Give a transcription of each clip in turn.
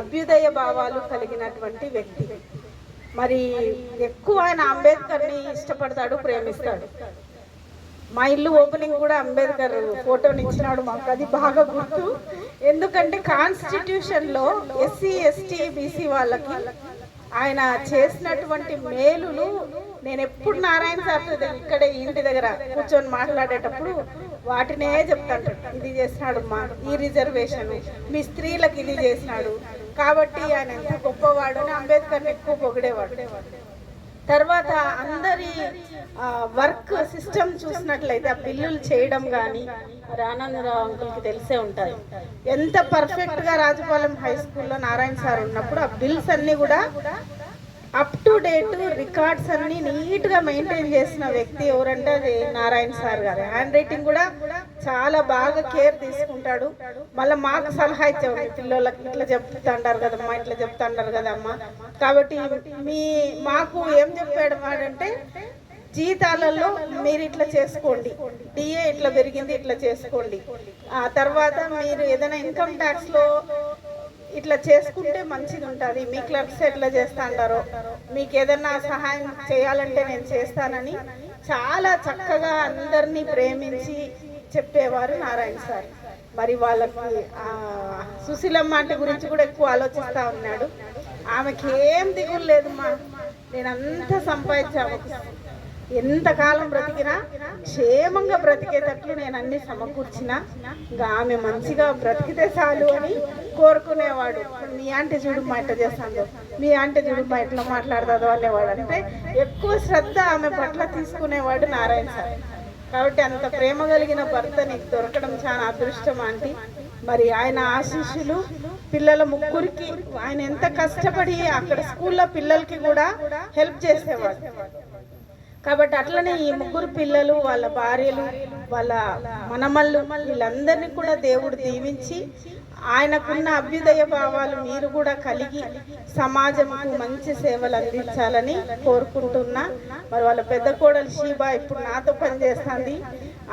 అభ్యుదయ భావాలు కలిగినటువంటి వ్యక్తి. మరి ఎక్కువ ఆయన అంబేద్కర్ని ఇష్టపడతాడు ప్రేమిస్తాడు. మా ఇల్లు ఓపెనింగ్ కూడా అంబేద్కర్ ఫోటోని ఇచ్చినాడు మాకు. అది బాగా గుర్తు. ఎందుకంటే కాన్స్టిట్యూషన్లో ఎస్సీ ఎస్టీ బీసీ వాళ్ళకి ఆయన చేసినటువంటి మేలులు నేను ఎప్పుడు నారాయణ సార్ ఇక్కడే ఇంటి దగ్గర కూర్చొని మాట్లాడేటప్పుడు వాటినే చెప్తాడు ఇది చేసినాడు మా ఈ రిజర్వేషన్. మీ స్త్రీలకు ఇది చేసినాడు. కాబట్టి ఆయన ఎంత గొప్పవాడు అని అంబేద్కర్ని ఎక్కువ పొగిడేవాడు. తర్వాత అందరి వర్క్ సిస్టమ్ చూసినట్లయితే ఆ బిల్లులు చేయడం కానీ రానందరావు అంకుల్కి తెలిసే ఉంటుంది ఎంత పర్ఫెక్ట్గా రాజపాలెం హై స్కూల్లో నారాయణ సార్ ఉన్నప్పుడు ఆ బిల్స్ అన్నీ కూడా అప్ టు డేట్ రికార్డ్స్ అన్ని నీట్గా మెయింటైన్ చేసిన వ్యక్తి ఎవరంటే అది నారాయణ సార్ గారు. హ్యాండ్ రైటింగ్ కూడా చాలా బాగా కేర్ తీసుకుంటాడు. మళ్ళీ మాకు సలహా ఇచ్చేవాడు. పిల్లలకి ఇట్లా చెప్తుంటారు కదమ్మా ఇట్లా చెప్తుంటారు కదమ్మా కాబట్టి మీ మాకు ఏం చెప్పాడు వాడంటే జీతాలలో మీరు ఇట్లా చేసుకోండి. డిఏ ఇట్లా పెరిగింది ఇట్లా చేసుకోండి. ఆ తర్వాత మీరు ఏదైనా ఇన్కమ్ ట్యాక్స్లో ఇట్లా చేసుకుంటే మంచిది ఉంటుంది మీ క్లర్క్స్ ఎట్లా చేస్తా అంటారో మీకు ఏదన్నా సహాయం చేయాలంటే నేను చేస్తానని చాలా చక్కగా అందరినీ ప్రేమించి చెప్పేవారు నారాయణ సార్. మరి వాళ్ళకి సుశీలమ్మ అంటే గురించి కూడా ఎక్కువ ఆలోచిస్తూ ఉన్నాడు. ఆమెకి ఏం దిగులు లేదు మా నేను సంపాదించాము ఎంతకాలం బ్రతికినా క్షేమంగా బ్రతికేటట్లు నేను అన్ని సమకూర్చిన ఇంకా ఆమె మంచిగా బ్రతికితే చాలు అని కోరుకునేవాడు. మీ ఆంటీ మా ఎట్ట చేస్తాదో మీ ఆంటీ మా ఎట్లా మాట్లాడుతుందో అనేవాడు. అంటే ఎక్కువ శ్రద్ధ ఆమె పట్ల తీసుకునేవాడు నారాయణ సార్. కాబట్టి అంత ప్రేమ కలిగిన భర్త నీకు దొరకడం చాలా అదృష్టం ఆంటీ. మరి ఆయన ఆశీస్సులు పిల్లల ముగ్గురికి ఆయన ఎంత కష్టపడి అక్కడ స్కూల్లో పిల్లలకి కూడా హెల్ప్ చేసేవాడు. కాబట్టి అట్లనే ఈ ముగ్గురు పిల్లలు వాళ్ళ భార్యలు వాళ్ళ మనమళ్ళు వీళ్ళందరినీ కూడా దేవుడు దీవించి ఆయనకున్న అభ్యుదయ భావాలు మీరు కూడా కలిగి సమాజంకు మంచి సేవలు అందించాలని కోరుకుంటున్నా. మరి వాళ్ళ పెద్ద కోడలు షీబా ఇప్పుడు నాతో పనిచేస్తుంది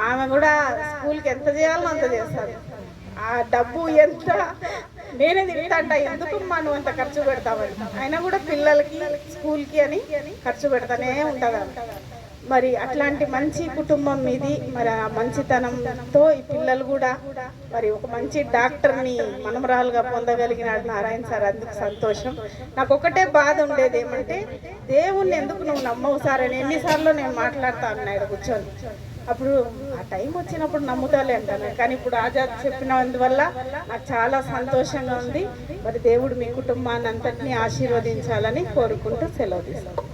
ఆమె కూడా స్కూల్కి ఎంత చేయాలో అంత చేస్తుంది. ఆ డబ్బు ఎంత? నేనే తింటాంట ఎందుకు మనం అంత ఖర్చు పెడతామని అయినా కూడా పిల్లలకి స్కూల్కి అని ఖర్చు పెడతానే ఉంటుంది మరి అట్లాంటి మంచి కుటుంబం మీది మరి ఆ మంచితనంతో ఈ పిల్లలు కూడా మరి ఒక మంచి డాక్టర్ని మనమరాలుగా పొందగలిగినాడు నారాయణ సార్ అందుకు సంతోషం. నాకు ఒకటే బాధ ఉండేది ఏమంటే దేవుణ్ణి ఎందుకు నువ్వు నమ్మవు సార్? అని ఎన్నిసార్లు నేను మాట్లాడతాను ఆయన కూర్చొని. అప్పుడు ఆ టైం వచ్చినప్పుడు నమ్ముతాలే అంటాను. కానీ ఇప్పుడు ఆజాద్ చెప్పినందువల్ల నాకు చాలా సంతోషంగా ఉంది. మరి దేవుడు మీ కుటుంబాన్ని అంతటినీ ఆశీర్వదించాలని కోరుకుంటూ సెలవు తీసుకుంటాను